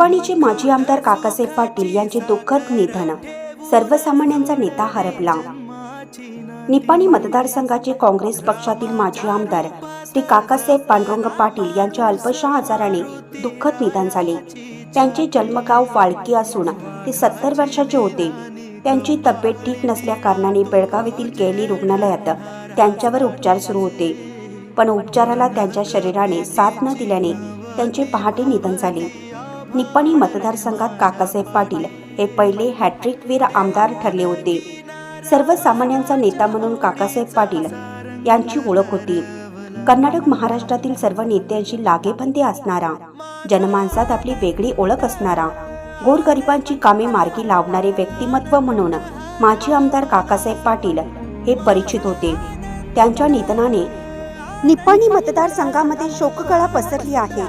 निपाणीचे माजी आमदार काकासाहेब पाटील यांचे दुःखद निधन. सर्वसामान्यांचा नेता हरपला. निपाणी मतदारसंघाचे काँग्रेस पक्षातील माजी आमदार श्री काकासाहेब पांडुरंग पाटील यांच्या अल्पशा आजाराने दुःखद निधन झाले. त्यांचे जन्मगाव वाळकी असून ते सत्तर वर्षाचे होते. त्यांची तब्येत ठीक नसल्या कारणाने बेळगाव येथील केली रुग्णालयात त्यांच्यावर उपचार सुरू होते. पण उपचाराला त्यांच्या शरीराने साथ न दिल्याने त्यांचे पहाटे निधन झाले. निप्पाणी मतदारसंघात काकासाहेब पाटील हे पहिले हॅट्रिकवीर आमदार ठरले होते. सर्वसामान्यांचा नेता म्हणून काकासाहेब पाटील यांची ओळख होती. कर्नाटक महाराष्ट्रातील सर्व नेत्यांशी लागेबंदी असणारा जनमानसात आपली वेगळी ओळख असणारा गोरगरिबांची कामे मार्गी लावणारे व्यक्तिमत्व म्हणून माजी आमदार काकासाहेब पाटील हे परिचित होते. त्यांच्या निधनाने निप्पाणी मतदारसंघामध्ये शोककळा पसरली आहे.